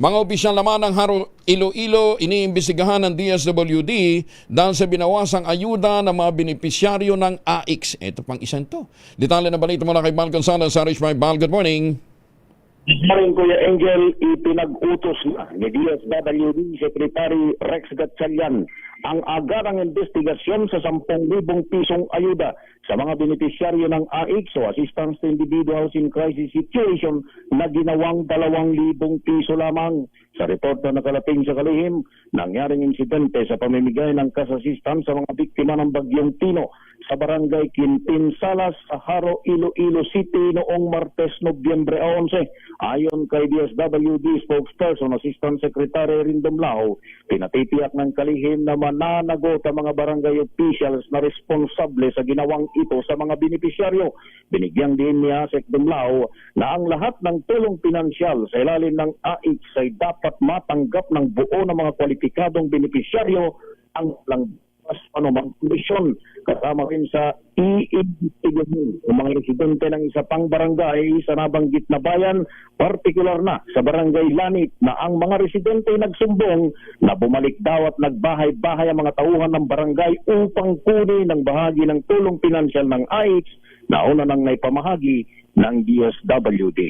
Mga opisyal naman ng Haro Iloilo iniimbestigahan ng DSWD dahil sa binawasang ayuda ng mga benepisyaryo ng AX. Ito pang isang to. Detalye na balita mula kay Bal Gonzalez sa Rich Bal. Good morning. Ngayon, Kuya Angel, ipinag-utos na ni DSWD Secretary Rex Gatchalian ang agarang investigasyon sa 10,000 pisong ayuda sa mga benepisyaryo ng AIC o Assistance to Individuals in Crisis Situation na ginawang 2,000 piso lamang. Sa report na nakalating sa kalihim, nangyaring insidente sa pamimigay ng kasasistan sa mga biktima ng Bagyong Tino sa barangay Quintin Salas sa Haro, Iloilo City noong Martes, Nobyembre 11. Ayon kay DSWD spokesperson Assistant Secretary Rindom Lao, pinatitiyak ng kalihim na mananagot ang mga barangay officials na responsable sa ginawang ito sa mga benepisyaryo. Binigyang din niya Sekdom Lao na ang lahat ng tulong pinansyal sa ilalim ng AIX ay dapat matanggap ng buo ng mga kwalipikadong benepisyaryo ang lang mas anumang kondisyon kasama rin sa iimbestigahan ng mga residente ng isa pang barangay sa nabanggit na bayan, partikular na sa barangay Lanit na ang mga residente nagsumbong na bumalik daw at nagbahay-bahay ang mga tauhan ng barangay upang kunin ng bahagi ng tulong pinansyal ng AIX na una nang naipamahagi ng DSWD.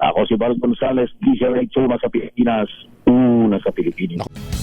Ako si Bal Gonzales, DZRH, una sa Pilipinas, una sa Pilipinas.